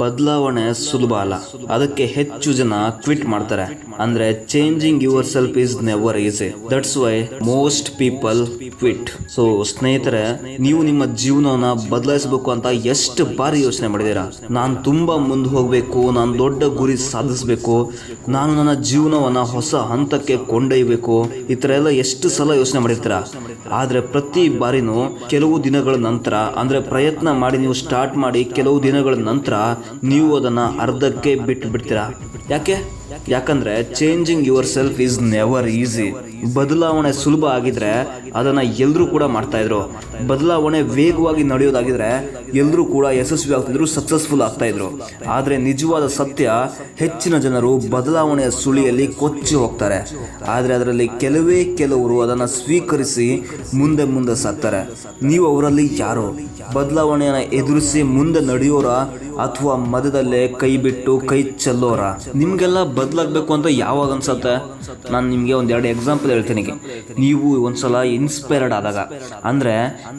ಬದಲಾವಣೆ ಸುಲಭ ಅಲ್ಲ. ಅದಕ್ಕೆ ಹೆಚ್ಚು ಜನ ಕ್ವಿಟ್ ಮಾಡ್ತಾರೆ. ಅಂದ್ರೆ changing yourself is never easy that's why most people quit so ಸ್ನೇಹಿತರೆ, ನೀವು ನಿಮ್ಮ ಜೀವನವನ್ನ ಬದಲಾಯಿಸಬೇಕು ಅಂತ ಎಷ್ಟು ಬಾರಿ ಯೋಚನೆ ಮಾಡಿದೀರಾ ನಾನು ತುಂಬಾ ಮುಂದೆ ಹೋಗಬೇಕು, ನಾನು ದೊಡ್ಡ ಗುರಿ ಸಾಧಿಸಬೇಕು, ನಾನು ನನ್ನ ಜೀವನವನ್ನ ಹೊಸ ಹಂತಕ್ಕೆ ಕೊಂಡೊಯ್ಯಬೇಕು ಈ ತರ ಎಲ್ಲ ಎಷ್ಟು ಸಲ ಯೋಚನೆ ಮಾಡಿರ್ತೀರ? ಆದ್ರೆ, ಪ್ರತಿ ಬಾರಿನೂ ಕೆಲವು ದಿನಗಳ ನಂತರ, ಅಂದ್ರೆ ಪ್ರಯತ್ನ ಮಾಡಿ ನೀವು ಸ್ಟಾರ್ಟ್ ಮಾಡಿ ಕೆಲವು ದಿನಗಳ ನಂತರ ನೀವು ಅದನ್ನು ಅರ್ಧಕ್ಕೆ ಬಿಟ್ಟು ಬಿಡ್ತೀರಾ? ಯಾಕೆ? ಯಾಕಂದ್ರೆ changing yourself is never easy ಬದಲಾವಣೆ ಸುಲಭ ಆಗಿದ್ರೆ ಅದನ್ನ ಎಲ್ಲರೂ ಕೂಡ ಮಾಡ್ತಾ ಇದ್ರು. ಬದಲಾವಣೆ ವೇಗವಾಗಿ ನಡೆಯೋದಾಗಿದ್ರೆ ಎಲ್ಲರೂ ಕೂಡ ಯಶಸ್ವಿ ಆಗ್ತಿದ್ರು ಸಕ್ಸಸ್ಫುಲ್ ಆಗ್ತಾಯಿದ್ರು ಆದ್ರೆ ನಿಜವಾದ ಸತ್ಯ, ಹೆಚ್ಚಿನ ಜನರು ಬದಲಾವಣೆಯ ಸುಳಿಯಲ್ಲಿ ಕೊಚ್ಚಿ ಹೋಗ್ತಾರೆ. ಆದರೆ ಅದರಲ್ಲಿ ಕೆಲವೇ ಕೆಲವರು ಅದನ್ನ ಸ್ವೀಕರಿಸಿ ಮುಂದೆ ಮುಂದೆ ಸಾಕ್ತಾರೆ. ನೀವು ಅವರಲ್ಲಿ ಯಾರು? ಬದಲಾವಣೆಯನ್ನು ಎದುರಿಸಿ ಮುಂದೆ ನಡೆಯೋರ? ಅಥವಾ ಮಧ್ಯದಲ್ಲೇ ಕೈ ಬಿಟ್ಟು ಕೈ ಚೆಲ್ಲೋರ? ನಿಮ್ಗೆಲ್ಲ ಬದಲಾಗಬೇಕು ಅಂತ ಯಾವಾಗ ಅನ್ಸತ್ತೆ? ನಾನು ನಿಮಗೆ ಒಂದೆರಡು ಎಕ್ಸಾಂಪಲ್ ಹೇಳ್ತೀನಿ ನೀವು ಒಂದ್ಸಲ ಇನ್ಸ್ಪೈರ್ಡ್ ಆದಾಗ. ಅಂದ್ರೆ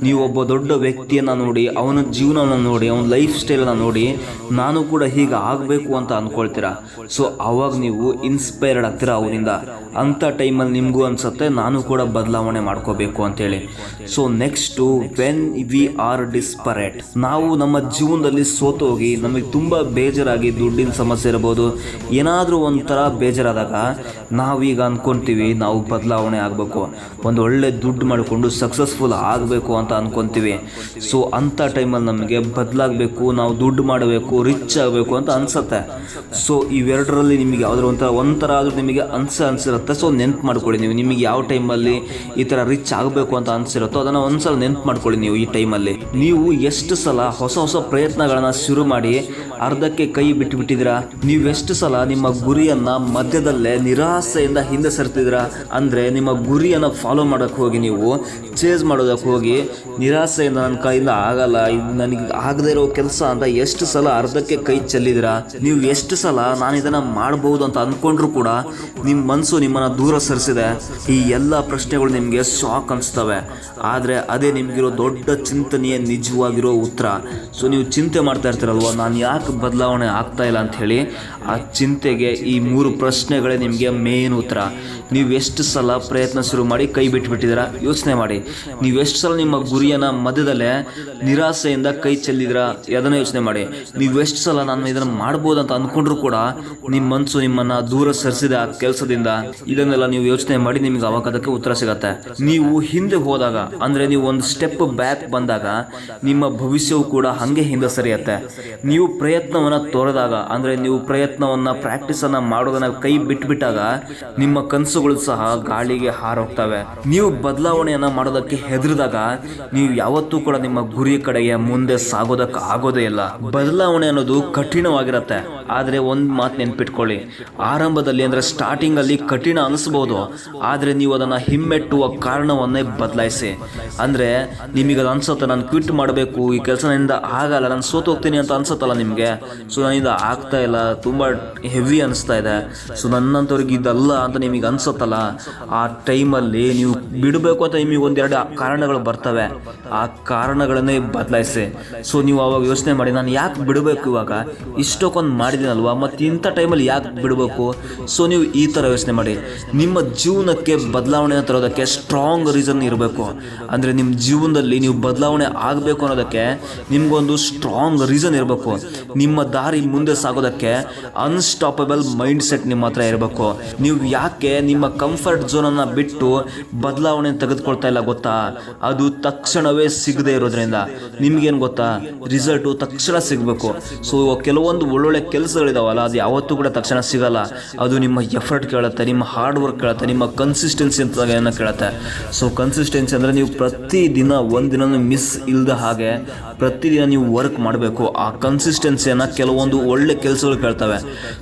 ನೀವು ಒಬ್ಬ ದೊಡ್ಡ ವ್ಯಕ್ತಿಯನ್ನ ನೋಡಿ, ಅವನ ಜೀವನವನ್ನು ನೋಡಿ, ಅವನ ಲೈಫ್ ಸ್ಟೈಲನ್ನು ನೋಡಿ, ನಾನು ಕೂಡ ಹೀಗೆ ಆಗಬೇಕು ಅಂತ ಅಂದ್ಕೊಳ್ತೀರಾ ಸೊ ಅವಾಗ ನೀವು ಇನ್ಸ್ಪೈರ್ಡ್ ಆಗ್ತೀರಾ ಅವನಿಂದ ಅಂಥ ಟೈಮಲ್ಲಿ ನಿಮಗೂ ಅನಿಸುತ್ತೆ, ನಾನು ಕೂಡ ಬದಲಾವಣೆ ಮಾಡ್ಕೋಬೇಕು ಅಂತೇಳಿ. So next when we are desperate ನಾವು ನಮ್ಮ ಜೀವನದಲ್ಲಿ ಸೋತೋಗಿ ನಮಗೆ ತುಂಬ ಬೇಜಾರಾಗಿ, ದುಡ್ಡಿನ ಸಮಸ್ಯೆ ಇರ್ಬೋದು, ಏನಾದರೂ ಒಂಥರ ಬೇಜಾರಾದಾಗ ನಾವೀಗ ಅಂದ್ಕೊತೀವಿ ನಾವು ಬದಲಾವಣೆ ಆಗಬೇಕು, ಒಂದು ಒಳ್ಳೆ ದುಡ್ಡು ಮಾಡಿಕೊಂಡು ಸಕ್ಸಸ್ಫುಲ್ ಆಗಬೇಕು ಅಂತ ಅಂದ್ಕೊತೀವಿ ಸೊ ಅಂಥ ಟೈಮಲ್ಲಿ ನಮಗೆ ಬದಲಾಗಬೇಕು, ನಾವು ದುಡ್ಡು ಮಾಡಬೇಕು ರಿಚ್ ಆಗಬೇಕು ಅಂತ ಅನ್ಸುತ್ತೆ. ಸೊ ಇವೆರಡರಲ್ಲಿ ನಿಮಗೆ ಯಾವುದರ ಒಂಥರ ಒಂಥರ ಆದರೂ ನಿಮಗೆ ಅನ್ಸ ಅನ್ಸಿರುತ್ತೆ. ಸೊ ನೆನ್ಪು ಮಾಡ್ಕೊಳ್ಳಿ ನೀವು. ನಿಮಗೆ ಯಾವ ಟೈಮಲ್ಲಿ ಈ ಥರ ರಿಚ್ ಆಗಬೇಕು ಅಂತ ಅನಿಸಿರುತ್ತೋ ಅದನ್ನು ಒಂದ್ಸಲ ನೆನ್ಪು ಮಾಡ್ಕೊಳ್ಳಿ ನೀವು ಈ ಟೈಮಲ್ಲಿ. ನೀವು ಎಷ್ಟು ಸಲ ಹೊಸ ಹೊಸ ಪ್ರಯತ್ನಗಳನ್ನ ಶುರು ಮಾಡಿ ಅರ್ಧಕ್ಕೆ ಕೈ ಬಿಟ್ಟು ಬಿಟ್ಟಿದ್ದೀರಾ ನೀವು ಎಷ್ಟು ಸಲ ನಿಮ್ಮ ಗುರಿಯನ್ನ ಮಧ್ಯದಲ್ಲೇ ನಿರಾಸೆಯಿಂದ ಹಿಂದೆ ಸರ್ತಿದ್ದೀರಾ? ಅಂದರೆ ನಿಮ್ಮ ಗುರಿಯನ್ನ ಫಾಲೋ ಮಾಡೋಕ್ಕೆ ಹೋಗಿ ನೀವು ಚೇಸ್ ಮಾಡೋದಕ್ಕೆ ಹೋಗಿ ನಿರಾಸೆಯಿಂದ ನನ್ನ ಕೈಯಿಂದ ಆಗಲ್ಲ ನನಗೆ ಆಗದೇ ಇರೋ ಕೆಲಸ ಅಂತ ಎಷ್ಟು ಸಲ ಅರ್ಧಕ್ಕೆ ಕೈ ಚೆಲ್ಲಿದ್ದೀರಾ? ನೀವು ಎಷ್ಟು ಸಲ ನಾನು ಇದನ್ನ ಮಾಡಬಹುದು ಅಂತ ಅಂದ್ಕೊಂಡ್ರು ಕೂಡ ನಿಮ್ಮ ಮನಸ್ಸು ನಿಮ್ಮನ್ನ ದೂರ ಸರಿಸಿದೆ. ಈ ಎಲ್ಲ ಪ್ರಶ್ನೆಗಳು ನಿಮಗೆ ಶಾಕ್ ಅನಿಸ್ತವೆ. ಆದರೆ ಅದೇ ನಿಮಗಿರೋ ದೊಡ್ಡ ಚಿಂತನೆಯ ನಿಜವಾಗಿರೋ ಉತ್ತರ. ಸೊ ನೀವು ಚಿಂತೆ ಮಾಡ್ತಾ ಇರ್ತೀರಲ್ವ? ನಾನು ಯಾಕೆ ಬದಲಾವಣೆ ಆಗ್ತಾ ಇಲ್ಲ ಅಂತ ಹೇಳಿ, ಆ ಚಿಂತೆಗೆ ಈ ಮೂರು ಪ್ರಶ್ನೆಗಳೇ ನಿಮಗೆ ಮೇನ್ ಉತ್ತರ. ನೀವು ಎಷ್ಟು ಸಲ ಪ್ರಯತ್ನ ಶುರು ಮಾಡಿ ಕೈ ಬಿಟ್ಟುಬಿಟ್ಟಿದ್ದೀರಾ ಯೋಚನೆ ಮಾಡಿ. ನೀವು ಎಷ್ಟು ಸಲ ನಿಮ್ಮ ಗುರಿಯನ್ನು ಮಧ್ಯದಲ್ಲೇ ನಿರಾಸೆಯಿಂದ ಕೈ ಚೆಲ್ಲಿದ್ದೀರಾ? ಅದನ್ನು ಯೋಚನೆ ಮಾಡಿ. ನೀವು ಎಷ್ಟು ಸಲ ನಾನು ಇದನ್ನು ಮಾಡ್ಬೋದು ಅಂತ ಅಂದ್ಕೊಂಡ್ರು ಕೂಡ ನಿಮ್ಮ ಮನಸ್ಸು ನಿಮ್ಮನ್ನು ದೂರ ಸರಿಸಿದೆ ಆ ಕೆಲಸದಿಂದ. ಇದನ್ನೆಲ್ಲ ನೀವು ಯೋಚನೆ ಮಾಡಿ ನಿಮಗೆ ಅವಾಗ ಅದಕ್ಕೆ ಉತ್ತರ ಸಿಗತ್ತೆ. ನೀವು ಹಿಂದೆ ಹೋದಾಗ, ಅಂದ್ರೆ ನೀವು ಒಂದು ಸ್ಟೆಪ್ ಬ್ಯಾಕ್ ಬಂದಾಗ, ನಿಮ್ಮ ಭವಿಷ್ಯವು ಕೂಡ ಹಂಗೆ ಹಿಂದೆ ಸರಿಯತ್ತೆ. ನೀವು ಪ್ರಯತ್ನವನ್ನ ತೊರೆದಾಗ, ಅಂದ್ರೆ ನೀವು ಪ್ರಯತ್ನವನ್ನ ಪ್ರಾಕ್ಟೀಸ್ ಅನ್ನ ಮಾಡೋದನ್ನ ಕೈ ಬಿಟ್ಬಿಟ್ಟಾಗ, ನಿಮ್ಮ ಕನಸುಗಳು ಸಹ ಗಾಳಿಗೆ ಹಾರೋಗ್ತವೆ. ನೀವು ಬದಲಾವಣೆಯನ್ನ ಮಾಡೋದಕ್ಕೆ ಹೆದರಿದಾಗ, ನೀವು ಯಾವತ್ತೂ ಕೂಡ ನಿಮ್ಮ ಗುರಿ ಕಡೆಗೆ ಮುಂದೆ ಸಾಗೋದಕ್ಕೆ ಆಗೋದೇ ಇಲ್ಲ. ಬದಲಾವಣೆ ಅನ್ನೋದು ಕಠಿಣವಾಗಿರತ್ತೆ. ಆದ್ರೆ ಒಂದ್ ಮಾತು ನೆನ್ಪಿಟ್ಕೊಳ್ಳಿ. ಆರಂಭದಲ್ಲಿ ಅಂದ್ರೆ ಸ್ಟಾರ್ಟಿಂಗ್ ಅಲ್ಲಿ ಕಠಿಣ ಅನಿಸ್ಬೋದು. ಆದರೆ ನೀವು ಅದನ್ನು ಹಿಮ್ಮೆಟ್ಟುವ ಕಾರಣವನ್ನೇ ಬದಲಾಯಿಸಿ. ಅಂದರೆ ನಿಮಗೆ ಅದು ಅನ್ಸುತ್ತೆ, ನಾನು ಕ್ವಿಟ್ ಮಾಡಬೇಕು, ಈ ಕೆಲಸದಿಂದ ಆಗಲ್ಲ, ನಾನು ಸೋತು ಹೋಗ್ತೀನಿ ಅಂತ ಅನ್ಸುತ್ತಲ್ಲ ನಿಮಗೆ? ಸೊ ನನ್ನಿಂದ ಆಗ್ತಾ ಇಲ್ಲ, ತುಂಬ ಹೆವಿ ಅನಿಸ್ತಾ ಇದೆ. ಸೊ ನನ್ನಂಥವ್ರಿಗೆ ಇದಲ್ಲ ಅಂತ ನಿಮಗೆ ಅನ್ಸುತ್ತಲ್ಲ? ಆ ಟೈಮಲ್ಲಿ ನೀವು ಬಿಡಬೇಕು ಅಂತ ನಿಮಗೆ ಒಂದೆರಡು ಕಾರಣಗಳು ಬರ್ತವೆ. ಆ ಕಾರಣಗಳನ್ನೇ ಬದಲಾಯಿಸಿ. ಸೊ ನೀವು ಅವಾಗ ಯೋಚನೆ ಮಾಡಿ, ನಾನು ಯಾಕೆ ಬಿಡಬೇಕು ಇವಾಗ? ಇಷ್ಟಕ್ಕೊಂದು ಮಾಡಿದ್ದೀನಲ್ವಾ? ಮತ್ತು ಇಂಥ ಟೈಮಲ್ಲಿ ಯಾಕೆ ಬಿಡಬೇಕು? ಸೊ ನೀವು ಈ ಥರ ಯೋಚನೆ ಮಾಡಿ. ನಿಮ್ಮ ಜೀವನಕ್ಕೆ ಬದಲಾವಣೆ ತರೋದಕ್ಕೆ ಸ್ಟ್ರಾಂಗ್ ರೀಸನ್ ಇರಬೇಕು. ಅಂದರೆ ನಿಮ್ಮ ಜೀವನದಲ್ಲಿ ನೀವು ಬದಲಾವಣೆ ಆಗಬೇಕು ಅನ್ನೋದಕ್ಕೆ ನಿಮಗೊಂದು ಸ್ಟ್ರಾಂಗ್ ರೀಸನ್ ಇರಬೇಕು. ನಿಮ್ಮ ದಾರಿ ಮುಂದೆ ಸಾಗೋದಕ್ಕೆ ಅನ್ಸ್ಟಾಪಬಲ್ ಮೈಂಡ್ ಸೆಟ್ ನಿಮ್ಮ ಹತ್ರ ಇರಬೇಕು. ನೀವು ಯಾಕೆ ನಿಮ್ಮ ಕಂಫರ್ಟ್ ಝೋನನ್ನು ಬಿಟ್ಟು ಬದಲಾವಣೆ ತೆಗೆದುಕೊಳ್ತಾ ಇಲ್ಲ ಗೊತ್ತಾ? ಅದು ತಕ್ಷಣವೇ ಸಿಗದೆ ಇರೋದ್ರಿಂದ. ನಿಮ್ಗೇನು ಗೊತ್ತಾ? ರಿಸಲ್ಟು ತಕ್ಷಣ ಸಿಗಬೇಕು. ಸೊ ಕೆಲವೊಂದು ಒಳ್ಳೊಳ್ಳೆ ಕೆಲಸಗಳಿದಾವಲ್ಲ, ಅದು ಯಾವತ್ತೂ ಕೂಡ ತಕ್ಷಣ ಸಿಗಲ್ಲ. ಅದು ನಿಮ್ಮ ಎಫರ್ಟ್ ಕೇಳುತ್ತೆ, ನಿಮ್ಮ ಹಾರ್ಡ್ ವರ್ಕ್ ಕೇಳುತ್ತೆ, ನಿಮ್ಮ ಕನ್ಸಿಸ್ಟೆನ್ಸಿ ಅಂತ ಏನೋ ಕೇಳುತ್ತೆ. ಸೊ ಕನ್ಸಿಸ್ಟೆನ್ಸಿ ಅಂದರೆ ನೀವು ಪ್ರತಿದಿನ ಒಂದಿನ ಮಿಸ್ ಇಲ್ಲದ ಹಾಗೆ ಪ್ರತಿದಿನ ನೀವು ವರ್ಕ್ ಮಾಡಬೇಕು. ಆ ಕನ್ಸಿಸ್ಟೆನ್ಸಿಯನ್ನು ಕೆಲವೊಂದು ಒಳ್ಳೆ ಕೆಲಸಗಳು ಕೇಳ್ತವೆ.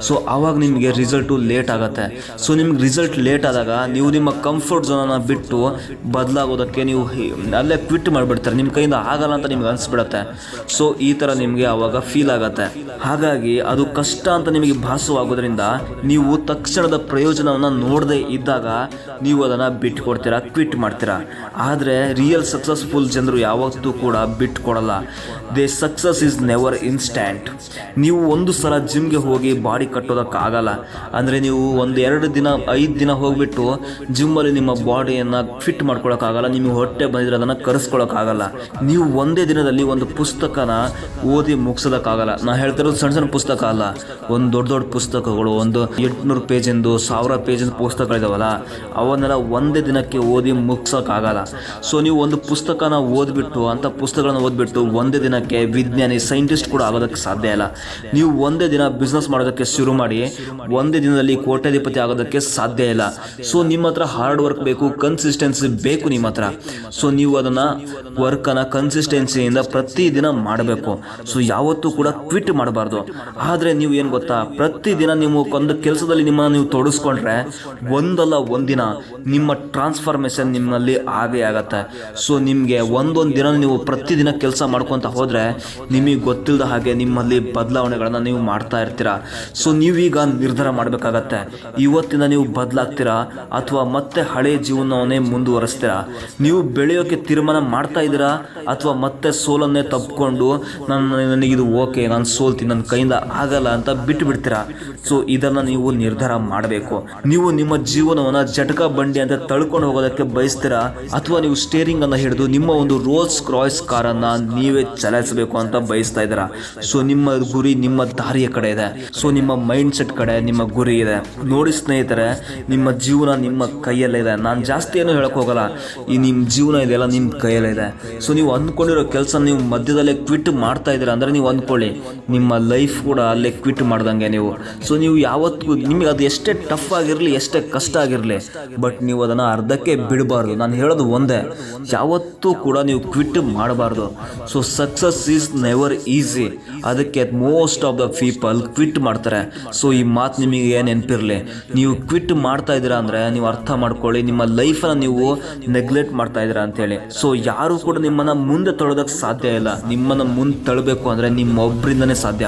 ಸೊ ಆವಾಗ ನಿಮಗೆ ರಿಸಲ್ಟು ಲೇಟ್ ಆಗುತ್ತೆ. ಸೊ ನಿಮ್ಗೆ ರಿಸಲ್ಟ್ ಲೇಟ್ ಆದಾಗ ನೀವು ನಿಮ್ಮ ಕಂಫರ್ಟ್ ಝೋನನ್ನು ಬಿಟ್ಟು ಬದಲಾಗೋದಕ್ಕೆ ನೀವು ಅಲ್ಲೇ ಕ್ವಿಟ್ ಮಾಡಿಬಿಡ್ತಾರೆ. ನಿಮ್ಮ ಕೈಯಿಂದ ಆಗಲ್ಲ ಅಂತ ನಿಮ್ಗೆ ಅನಿಸ್ಬಿಡತ್ತೆ. ಸೊ ಈ ಥರ ನಿಮಗೆ ಆವಾಗ ಫೀಲ್ ಆಗುತ್ತೆ. ಹಾಗಾಗಿ ಅದು ಕಷ್ಟ ಅಂತ ನಿಮಗೆ ಭಾಸವಾಗೋದ್ರಿಂದ ನೀವು ತಕ್ಷಣದ ಪ್ರಯೋಜನವನ್ನು ಅದನ್ನು ನೋಡದೆ ಇದ್ದಾಗ ನೀವು ಅದನ್ನು ಬಿಟ್ಟು ಕೊಡ್ತೀರಾ ಕ್ವಿಟ್ ಮಾಡ್ತೀರಾ. ಆದರೆ ರಿಯಲ್ ಸಕ್ಸಸ್ಫುಲ್ ಜನರು ಯಾವತ್ತೂ ಕೂಡ ಬಿಟ್ಟು ಕೊಡಲ್ಲ the success is never instant ನೀವು ಒಂದು ಸಲ ಜಿಮ್ಗೆ ಹೋಗಿ ಬಾಡಿ ಕಟ್ಟೋದಕ್ಕಾಗಲ್ಲ. ಅಂದರೆ ನೀವು ಒಂದು ಎರಡು ದಿನ, ಐದು ದಿನ ಹೋಗ್ಬಿಟ್ಟು ಜಿಮ್ಮಲ್ಲಿ ನಿಮ್ಮ ಬಾಡಿಯನ್ನು ಫಿಟ್ ಮಾಡ್ಕೊಳಕ್ಕಾಗಲ್ಲ, ನಿಮಗೆ ಹೊಟ್ಟೆ ಬಂದಿದ್ರೆ ಅದನ್ನು ಕರೆಸ್ಕೊಳೋಕ್ಕಾಗಲ್ಲ. ನೀವು ಒಂದೇ ದಿನದಲ್ಲಿ ಒಂದು ಪುಸ್ತಕನ ಓದಿ ಮುಗಿಸೋದಕ್ಕಾಗಲ್ಲ. ನಾ ಹೇಳ್ತಿರೋದು ಸಣ್ಣ ಸಣ್ಣ ಪುಸ್ತಕ ಅಲ್ಲ. ಒಂದು ದೊಡ್ಡ ದೊಡ್ಡ ಪುಸ್ತಕಗಳು, ಒಂದು ಎಂಟುನೂರು ಪೇಜಿಂದು, ಸಾವಿರ ಪೇಜಿಂದು ಪುಸ್ತಕಗಳಿದಾವಲ್ಲ ಅವನ್ನೆಲ್ಲ ಒಂದೇ ದಿನಕ್ಕೆ ಓದಿ ಮುಗ್ಸೋಕ್ಕಾಗಲ್ಲ. ಸೊ ನೀವು ಒಂದು ಪುಸ್ತಕನ ಓದ್ಬಿಟ್ಟು ಅಂಥ ಪುಸ್ತಕಗಳನ್ನ ಓದ್ಬಿಟ್ಟು ಒಂದೇ ದಿನಕ್ಕೆ ವಿಜ್ಞಾನಿ, ಸೈಂಟಿಸ್ಟ್ ಕೂಡ ಆಗೋದಕ್ಕೆ ಸಾಧ್ಯ ಇಲ್ಲ. ನೀವು ಒಂದೇ ದಿನ ಬಿಸ್ನೆಸ್ ಮಾಡೋದಕ್ಕೆ ಶುರು ಮಾಡಿ, ಒಂದೇ ದಿನದಲ್ಲಿ ಕೋಟ್ಯಾಧಿಪತಿ ಆಗೋದಕ್ಕೆ ಸಾಧ್ಯ ಇಲ್ಲ. ಸೊ ನಿಮ್ಮ ಹತ್ರ ಹಾರ್ಡ್ ವರ್ಕ್ ಬೇಕು ಕನ್ಸಿಸ್ಟೆನ್ಸಿ ಬೇಕು ನಿಮ್ಮ ಹತ್ರ. ಸೊ ನೀವು ಅದನ್ನು ವರ್ಕನ್ನು ಕನ್ಸಿಸ್ಟೆನ್ಸಿಯಿಂದ ಪ್ರತಿದಿನ ಮಾಡಬೇಕು. ಸೊ ಯಾವತ್ತೂ ಕೂಡ ಟ್ವಿಟ್ ಮಾಡಬಾರ್ದು. ಆದರೆ ನೀವು ಏನು ಗೊತ್ತಾ, ಪ್ರತಿದಿನ ನೀವು ಒಂದು ಕೆಲಸದಲ್ಲಿ ನಿಮ್ಮನ್ನು ನೀವು ತೊಡಗಿಸ್ಕೊಂಡ್ರೆ ಒಂದಲ್ಲ ಒಂದಿನ ನಿಮ್ಮ ಟ್ರಾನ್ಸ್ಫಾರ್ಮೇಷನ್ ನಿಮ್ಮಲ್ಲಿ ಆಗೇ ಆಗತ್ತೆ. ಸೊ ನಿಮಗೆ ಒಂದೊಂದು ದಿನ ನೀವು ಪ್ರತಿದಿನ ಕೆಲಸ ಮಾಡ್ಕೊತ ಹೋದರೆ ನಿಮಗೆ ಗೊತ್ತಿಲ್ಲದ ಹಾಗೆ ನಿಮ್ಮಲ್ಲಿ ಬದಲಾವಣೆಗಳನ್ನು ನೀವು ಮಾಡ್ತಾ ಇರ್ತೀರಾ. ಸೊ ನೀವೀಗ ನಿರ್ಧಾರ ಮಾಡಬೇಕಾಗತ್ತೆ. ಇವತ್ತಿನ ನೀವು ಬದಲಾಗ್ತೀರಾ ಅಥವಾ ಮತ್ತೆ ಹಳೆಯ ಜೀವನವನ್ನೇ ಮುಂದುವರಿಸ್ತೀರಾ? ನೀವು ಬೆಳೆಯೋಕ್ಕೆ ತೀರ್ಮಾನ ಮಾಡ್ತಾ ಇದ್ದೀರಾ ಅಥವಾ ಮತ್ತೆ ಸೋಲನ್ನೇ ತಪ್ಪಿಕೊಂಡು ನನ್ನ ನನಗಿದು ಓಕೆ, ನಾನು ಸೋಲ್ತೀನಿ ನನ್ನ ಕೈಯಿಂದ ಆಗಲ್ಲ ಅಂತ ಬಿಟ್ಟು ಬಿಡ್ತೀರಾ ಸೊ ಇದನ್ನು ನೀವು ನಿರ್ಧಾರ ಮಾಡಬೇಕು. ನೀವು ನಿಮ್ಮ ಜೀವನವನ್ನು ಜಟಕ ಬಂಡಿ ಅಂತ ತಳ್ಕೊಂಡು ಹೋಗೋದಕ್ಕೆ ಬಯಸ್ತೀರಾ? ಅಥವಾ ನೀವು ಸ್ಟೇರಿಂಗ್ ಅನ್ನು ಹಿಡಿದು ನಿಮ್ಮ ಒಂದು ರೋಲ್ಸ್ ಕ್ರಾಯ್ಸ್ ಕಾರನ್ನು ನೀವೇ ಚಲಾಯಿಸಬೇಕು ಅಂತ ಬಯಸ್ತಾ ಇದ್ದೀರಾ? ಸೊ ನಿಮ್ಮ ಗುರಿ ನಿಮ್ಮ ದಾರಿಯ ಕಡೆ ಇದೆ. ಸೊ ನಿಮ್ಮ ಮೈಂಡ್ ಸೆಟ್ ಕಡೆ ನಿಮ್ಮ ಗುರಿ ಇದೆ. ನೋಡಿ ಸ್ನೇಹಿತರೆ, ನಿಮ್ಮ ಜೀವನ ನಿಮ್ಮ ಕೈಯಲ್ಲೇ ನಾನು ಜಾಸ್ತಿ ಏನು ಹೇಳಕ್ ಹೋಗಲ್ಲ. ಈ ನಿಮ್ಮ ಜೀವನ ಇದೆಲ್ಲ ನಿಮ್ಮ ಕೈಯಲ್ಲೇ ಇದೆ. ಸೊ ನೀವು ಅಂದ್ಕೊಂಡಿರೋ ಕೆಲಸ ನೀವು ಮಧ್ಯದಲ್ಲೇ ಕ್ವಿಟ್ ಮಾಡ್ತಾ ಇದ್ದೀರಾ ಅಂದರೆ ನೀವು ಅಂದ್ಕೊಳ್ಳಿ, ನಿಮ್ಮ ಲೈಫ್ ಕೂಡ ಅಲ್ಲೇ ಕ್ವಿಟ್ ಮಾಡ್ದಂಗೆ ನೀವು. ಸೊ ನೀವು ಯಾವತ್ತಿಗೂ ನಿಮಗೆ ಅದು ಎಷ್ಟೇ ಟಫ್ ಆಗಿರಲಿ ಎಷ್ಟೇ ಕಷ್ಟ ಆಗಿರಲಿ ಬಟ್ ನೀವು ಅದನ್ನು ಅರ್ಧಕ್ಕೆ ಬಿಡಬಾರ್ದು. ನಾನು ಹೇಳೋದು ಒಂದೇ, ಯಾವತ್ತೂ ಕೂಡ ನೀವು ಕ್ವಿಟ್ ಮಾಡಬಾರ್ದು. So success is never easy ಅದಕ್ಕೆ most of the people quit ಮಾಡ್ತಾರೆ. ಸೊ ಈ ಮಾತು ನಿಮಗೆ ನೆನಪಿರಲಿ? ನೀವು ಕ್ವಿಟ್ ಮಾಡ್ತಾ ಇದ್ದೀರಾ ಅಂದರೆ ನೀವು ಅರ್ಥ ಮಾಡ್ಕೊಳ್ಳಿ, ನಿಮ್ಮ ಲೈಫನ್ನು ನೀವು ನೆಗ್ಲೆಕ್ಟ್ ಮಾಡ್ತಾ ಇದ್ದೀರಾ ಅಂತೇಳಿ ಸೊ ಯಾರು ಕೂಡ ನಿಮ್ಮನ್ನು ಮುಂದೆ ತೊಳೋದಕ್ಕೆ ಸಾಧ್ಯ ಇಲ್ಲ. ನಿಮ್ಮನ್ನು ಮುಂದೆ ತಳ್ಳಬೇಕು ಅಂದರೆ ನಿಮ್ಮೊಬ್ಬರಿಂದನೇ ಸಾಧ್ಯ.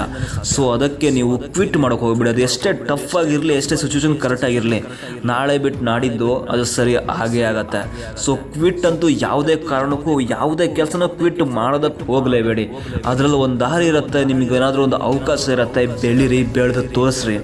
ಸೊ ಅದಕ್ಕೆ ನೀವು ಕ್ವಿಟ್ ಮಾಡೋಕೆ ಹೋಗ್ಬಿಡಿ ಅದು ಎಷ್ಟೇ ಟಫ್ ಆಗಿರಲಿ, ಎಷ್ಟೇ ಸಿಚುವೇಶನ್ ಕರೆಕ್ಟ್ ಆಗಿರಲಿ ನಾಳೆ ಬಿಟ್ಟು ನಾಡಿದ್ದು ಅದು ಸರಿ ಹಾಗೇ ಆಗತ್ತೆ. ಸೊ ಕ್ವಿಟ್ ಅಂತೂ ಯಾವುದೇ ಕಾರಣಕ್ಕೂ ಯಾವುದೇ ಕೆಲಸನ ಕ್ವಿಟ್ ಮಾಡೋದಕ್ಕೆ ಹೋಗಲೇಬೇಡಿ. ಅದರಲ್ಲಿ ಒಂದು ದಾರಿ ಇರುತ್ತೆ ನಿಮಗೆ ಏನಾದರೂ ಒಂದು ಅವಕಾಶ ಇರುತ್ತೆ, ಬೆಳೀರಿ, ಬೆಳೆದು ತೋರಿಸ್ರಿ.